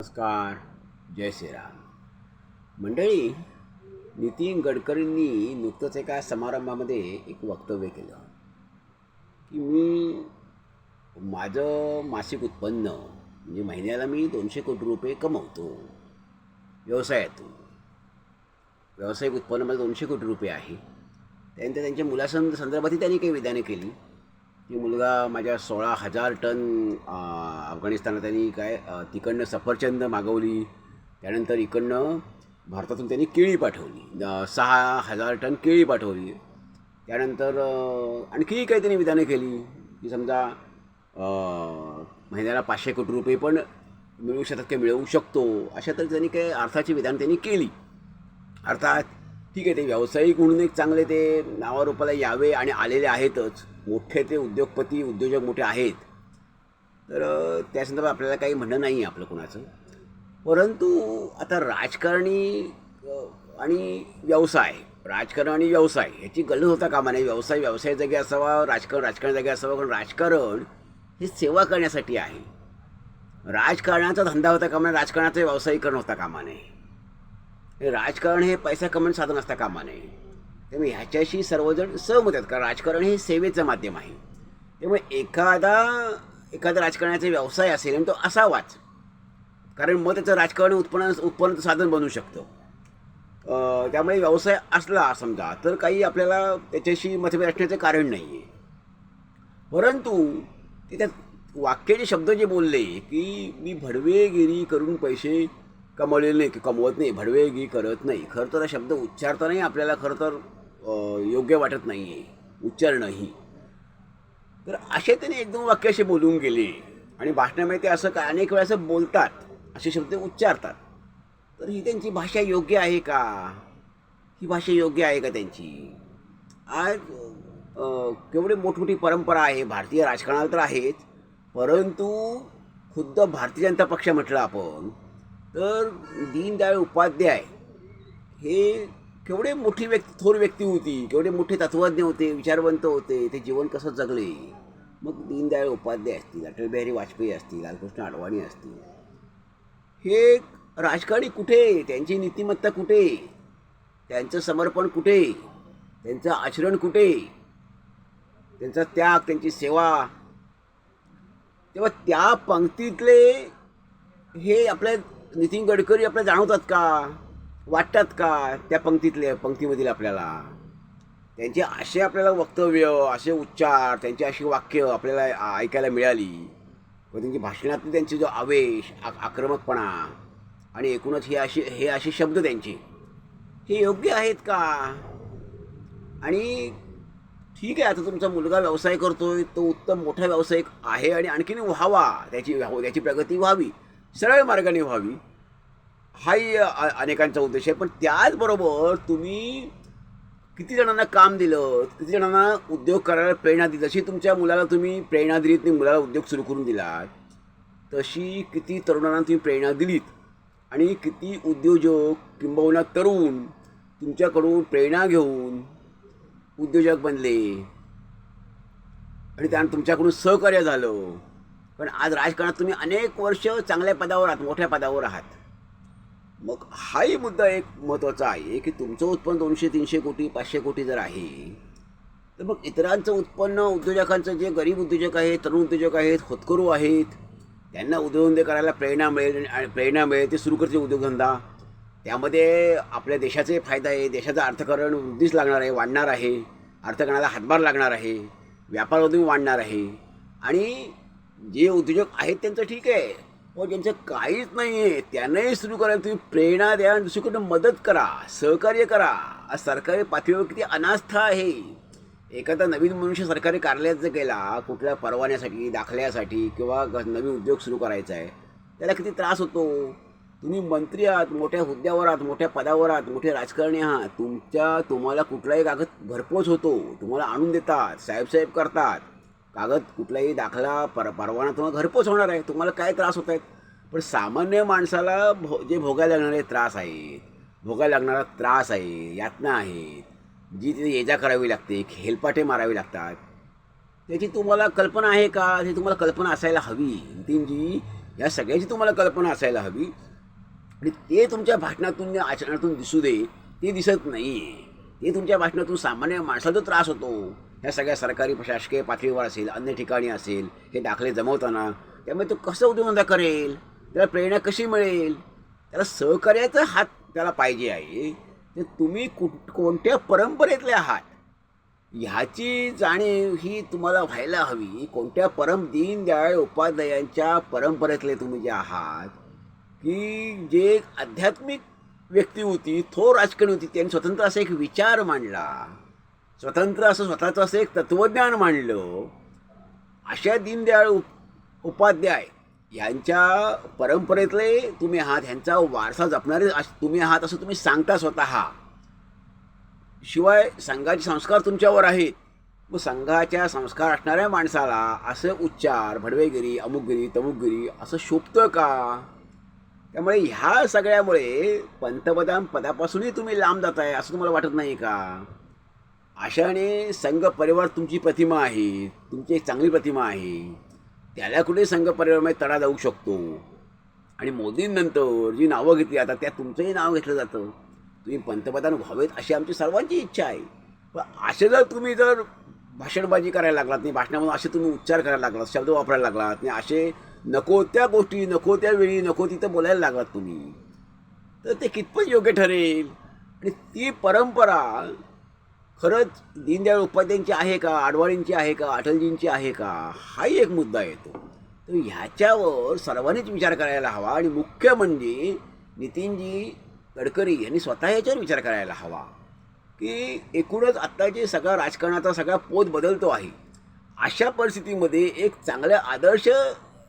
नमस्कार जय श्रीराम. मंडळी नितीन गडकरींनी नुकतंच एका समारंभामध्ये एक वक्तव्य केलं. की मी माझं मासिक उत्पन्न म्हणजे महिन्याला मी दोनशे कोटी रुपये कमवतो व्यवसायातून. व्यावसायिक उत्पन्न दोनशे कोटी रुपये आहे. त्यानंतर त्यांच्या मुलासं संदर्भातही त्यांनी काही विधाने केली. ती मुलगा माझ्या सोळा हजार टन अफगाणिस्तानला अफगाणिस्तानात त्यांनी काय तिकडनं सफरचंद मागवली. त्यानंतर इकडनं भारतातून त्यांनी केळी पाठवली. सहा हजार टन केळी पाठवली. त्यानंतर आणखी काही त्यांनी विधानं केली. की समजा महिन्याला पाचशे कोटी रुपये पण मिळू शकतात की मिळवू शकतो. अशा तर त्यांनी काही अर्थाची विधान त्यांनी केली. अर्थात ठीक आहे ते व्यावसायिक म्हणून एक चांगले ते नावारूपाला यावे आणि आलेले आहेतच. मोठे ते उद्योगपती उद्योजक मोठे आहेत. तर त्या संदर्भात आपल्याला काही म्हणणं नाही आहे आपलं कोणाचं. परंतु आता राजकारणी आणि व्यवसाय राजकारण आणि व्यवसाय ह्याची गल्लत होता कामा नाही व्यवसाय व्यवसाय जागी असावा राजकारण राजकारण जागी असावं कारण राजकारण हे सेवा करण्यासाठी आहे. राजकारणाचा धंदा होता कामा नाही राजकारणाचं व्यवसायीकरण होता कामा नये. हे राजकारण हे पैसा कमवण्याचं साधन असता कामा नये त्यामुळे ह्याच्याशी सर्वजण सहमत आहेत. कारण राजकारण हे सेवेचं माध्यम आहे. त्यामुळे एखादा एखादा राजकारणाचा व्यवसाय असेल आणि तो असावाच कारण मग त्याचं राजकारण उत्पन्न उत्पन्नाचं साधन बनू शकतं. त्यामुळे व्यवसाय असला समजा तर काही आपल्याला त्याच्याशी मतभेद असण्याचं कारण नाही आहे परंतु ते त्यात वाक्याचे शब्द जे बोलले की मी भडवेगिरी करून पैसे कमवलेले नाही की कमवत नाही भडवेगी करत नाही. खरं तर हा शब्द उच्चारतानाही आपल्याला खरं तर योग्य वाटत नाही आहे उच्चारणंही. तर असे त्याने एक दोन वाक्य असे बोलून गेले. आणि भाषणामध्ये ते असं का अनेक वेळा असं बोलतात. असे शब्द उच्चारतात. तर ही त्यांची भाषा योग्य आहे का? ही भाषा योग्य आहे का त्यांची? आज केवढी मोठमोठी परंपरा आहे. भारतीय राजकारणाला तर आहेच. परंतु खुद्द भारतीय जनता पक्ष म्हटलं आपण तर दीनदयाळ उपाध्याय हे केवढे मोठी व्यक्ती थोर व्यक्ती होती केवढे मोठे तत्वज्ञ होते विचारवंत होते ते जीवन कसं जगले? मग दीनदयाळ उपाध्याय असतील अटल बिहारी वाजपेयी असतील लालकृष्ण अडवाणी असतील. हे राजकारणी कुठे? त्यांची नीतिमत्ता कुठे? त्यांचं समर्पण कुठे? त्यांचं आचरण कुठे? त्यांचा त्याग त्यांची सेवा. तेव्हा त्या पंक्तीतले हे आपल्या नितीन गडकरी आपल्याला जाणवतात का? वाटतात का त्या पंक्तीतले पंक्तीमधील आपल्याला? त्यांचे असे आपल्याला वक्तव्य असे उच्चार त्यांची अशी वाक्य आपल्याला ऐकायला मिळाली. व त्यांची भाषणातले त्यांचे जो आवेश आक्रमकपणा आणि एकूणच हे असे हे असे शब्द त्यांचे हे योग्य आहेत का? आणि ठीक आहे आता तुमचा मुलगा व्यवसाय करतोय तो उत्तम मोठा व्यावसायिक आहे आणि आणखीन व्हावा त्याची त्याची प्रगती व्हावी. सरळ मार्गाने व्हावी हाही अनेकांचा उद्देश आहे. पण त्याचबरोबर तुम्ही किती जणांना काम दिलं किती जणांना उद्योग करायला प्रेरणा दिली जशी तुमच्या मुलाला तुम्ही प्रेरणा दिलीत तुम्ही मुलाला उद्योग सुरू करून दिलात तशी किती तरुणांना तुम्ही प्रेरणा दिलीत आणि किती उद्योजक किंबहुना तरुण तुमच्याकडून प्रेरणा घेऊन उद्योजक बनले आणि त्यानं तुमच्याकडून सहकार्य झालं. पण आज राजकारणात तुम्ही अनेक वर्ष चांगल्या पदावर आहात मोठ्या पदावर आहात. मग हाही मुद्दा एक महत्त्वाचा आहे की तुमचं उत्पन्न दोनशे तीनशे कोटी पाचशे कोटी जर आहे तर मग इतरांचं उत्पन्न उद्योजकांचं जे गरीब उद्योजक आहेत तरुण उद्योजक आहेत होतकरू आहेत त्यांना उद्योगधंदे करायला प्रेरणा मिळेल आणि प्रेरणा मिळेल ते सुरू करतील उद्योगधंदा त्यामध्ये आपल्या देशाचे फायदा आहे देशाचं अर्थकारण वृद्धीच लागणार आहे वाढणार आहे अर्थकारणाला हातभार लागणार आहे व्यापार उद्योग वाढणार आहे. आणि जे उद्योजक आहेत त्यांचं ठीक आहे पण ज्यांचं काहीच नाही आहे त्यांनाही सुरू करायला तुम्ही प्रेरणा द्या आणि दुसरीकडनं मदत करा सहकार्य करा. आज सरकारी पातळीवर किती अनास्था आहे. एखादा नवीन मनुष्य सरकारी कार्यालयात जर गेला कुठल्या परवान्यासाठी दाखल्यासाठी किंवा नवीन उद्योग सुरू करायचा आहे त्याला किती त्रास होतो? तुम्ही मंत्री आहात मोठ्या हुद्द्यावर आहात मोठ्या पदावर आहात मोठे राजकारणी आहात तुमच्या तुम्हाला कुठलाही कागद भरपोच होतो तुम्हाला आणून देतात साहेबसाहेब करतात. कागद कुठलाही दाखला पर परवाना तुम्हाला घरपोच होणार आहे. तुम्हाला काय त्रास होत आहेत? पण सामान्य माणसाला भो जे भोगायला लागणारे त्रास आहेत भोगायला लागणारा त्रास आहे यातना आहेत जी तिथे ये जा करावी लागते हेलपाटे मारावे लागतात. त्याची तुम्हाला कल्पना आहे का? ती तुम्हाला कल्पना असायला हवी. नितीनजी या सगळ्याची तुम्हाला कल्पना असायला हवी. आणि ते तुमच्या भाषणातून आचरणातून दिसू दे ते दिसत नाही ते तुमच्या भाषणातून सामान्य माणसाचा त्रास होतो. ह्या सगळ्या सरकारी प्रशासकीय पातळीवर असेल अन्य ठिकाणी असेल हे दाखले जमवताना त्यामुळे तो कसं उद्योगधंदा करेल? त्याला प्रेरणा कशी मिळेल? त्याला सहकार्याचा हात त्याला पाहिजे आहे. तर तुम्ही कुठ कोणत्या परंपरेतले आहात? ह्याची जाणीव ही तुम्हाला व्हायला हवी. कोणत्या परम दीनदयाळ उपाध्यायांच्या परंपरेतले तुम्ही जे आहात? की जे एक आध्यात्मिक व्यक्ती होती थोर राजकारणी होती त्यांनी स्वतंत्र असा एक विचार मांडला. स्वतंत्र असं स्वतःचं असं एक तत्त्वज्ञान मांडलं अशा दीनदयाळ उप उपाध्याय यांच्या परंपरेतले तुम्ही आहात ह्यांचा वारसा जपणारे अस- तुम्ही आहात असं तुम्ही सांगता स्वतः. शिवाय संघाचे संस्कार तुमच्यावर आहेत. मग संघाच्या संस्कार असणाऱ्या माणसाला असे उच्चार भडवेगिरी अमुकगिरी तमुकगिरी असं शोभतं का? त्यामुळे ह्या सगळ्यामुळे पंतप्रधान पदापासूनही तुम्ही लांब जाताय असं तुम्हाला वाटत नाही का? अशाने संघ परिवार तुमची प्रतिमा आहे. तुमची एक चांगली प्रतिमा आहे. त्याला कुठे संघ परिवारामध्ये तडा जाऊ शकतो? आणि मोदींनंतर जी नावं घेतली आता त्या तुमचंही नाव घेतलं जातं. तुम्ही पंतप्रधान व्हावेत अशी आमची सर्वांची इच्छा आहे. पण असे जर तुम्ही जर भाषणबाजी करायला लागलात नाही भाषणामधून असे तुम्ही उच्चार करायला लागलात शब्द वापरायला लागलात नाही असे नको त्या गोष्टी नको त्या वेळी नको तिथं बोलायला लागलात तुम्ही तर ते कितपत योग्य ठरेल? आणि ती परंपरा खरंच दीनदयाळ उपाध्यायांची आहे का? आडवाणींची आहे का? अटलजींची आहे का? हाही एक मुद्दा येतो. तर ह्याच्यावर सर्वांनीच विचार करायला हवा आणि मुख्य म्हणजे नितीनजी गडकरी यांनी स्वतः याच्यावर विचार करायला हवा की एकूणच आत्ताचे सगळा राजकारणाचा सगळा पोत बदलतो आहे अशा परिस्थितीमध्ये एक चांगल्या आदर्श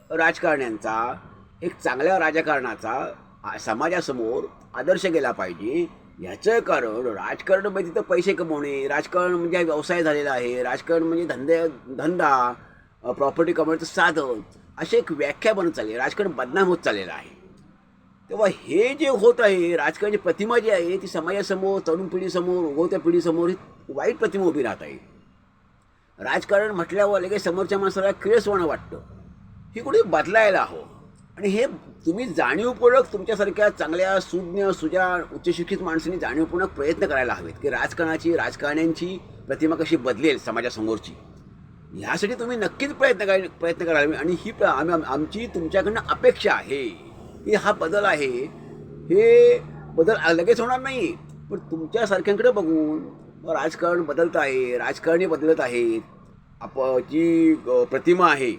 राजकारण्यांचा एक चांगल्या राजकारणाचा समाजासमोर आदर्श गेला पाहिजे याचं कारण राजकारण म्हणजे तिथं पैसे कमवणे राजकारण म्हणजे हा व्यवसाय झालेला आहे राजकारण म्हणजे धंदे धंदा प्रॉपर्टी कमवण्याचं साधन अशी एक व्याख्या बनत चालली आहे राजकारण बदनाम होत चाललेलं आहे. तेव्हा हे जे होत आहे राजकारणाची प्रतिमा जी आहे ती समाजासमोर तरुण पिढीसमोर उगवत्या पिढीसमोर ही वाईट प्रतिमा उभी राहत आहे. राजकारण म्हटल्यावर लगेच समोरच्या माणसाला किळसवाणं वाटतं. ही कुठे बदलायला हवं? आणि हे तुम्ही जाणीवपूर्वक तुमच्यासारख्या चांगल्या सुज्ञ सुजाण उच्चशिक्षित माणसांनी जाणीवपूर्वक प्रयत्न करायला हवेत की राजकारणाची राजकारण्यांची प्रतिमा कशी बदलेल समाजासमोरची. ह्यासाठी तुम्ही नक्कीच प्रयत्न कराय प्रयत्न करायला हवे. आणि ही प्र- आम्ही आमची तुमच्याकडनं अपेक्षा आहे की हा बदल आहे. हे बदल लगेच होणार नाही. पण तुमच्यासारख्यांकडे बघून राजकारण बदलत आहे राजकारणी बदलत आहेत. आप जी प्रतिमा आहे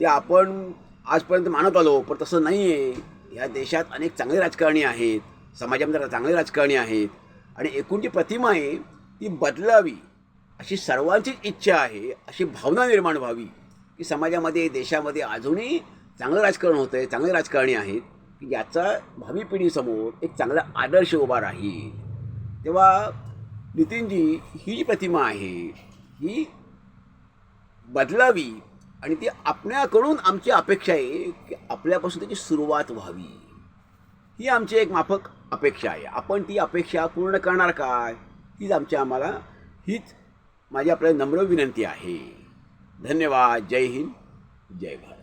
ती आपण आजपर्यंत मानत आलो पण तसं नाही आहे या देशात अनेक चांगले राजकारणी आहेत समाजामध्ये चांगले राजकारणी आहेत. आणि एकूण जी प्रतिमा आहे ती बदलावी अशी सर्वांचीच इच्छा आहे अशी भावना निर्माण व्हावी की समाजामध्ये देशामध्ये अजूनही चांगलं राजकारण होतं आहे चांगले राजकारणी आहेत. की याचा भावी पिढीसमोर एक चांगला आदर्श उभा राहील. तेव्हा नितीनजी ही जी प्रतिमा आहे ही बदलावी आणि ती आपल्याकडून आमची अपेक्षा आहे की आपल्यापासून त्याची सुरुवात व्हावी. ही आमची एक माफक अपेक्षा आहे. आपण ती अपेक्षा पूर्ण करणार काय? हीच आमची आम्हाला हीच माझी आपल्याला नम्र विनंती आहे. धन्यवाद. जय हिंद. जय भारत.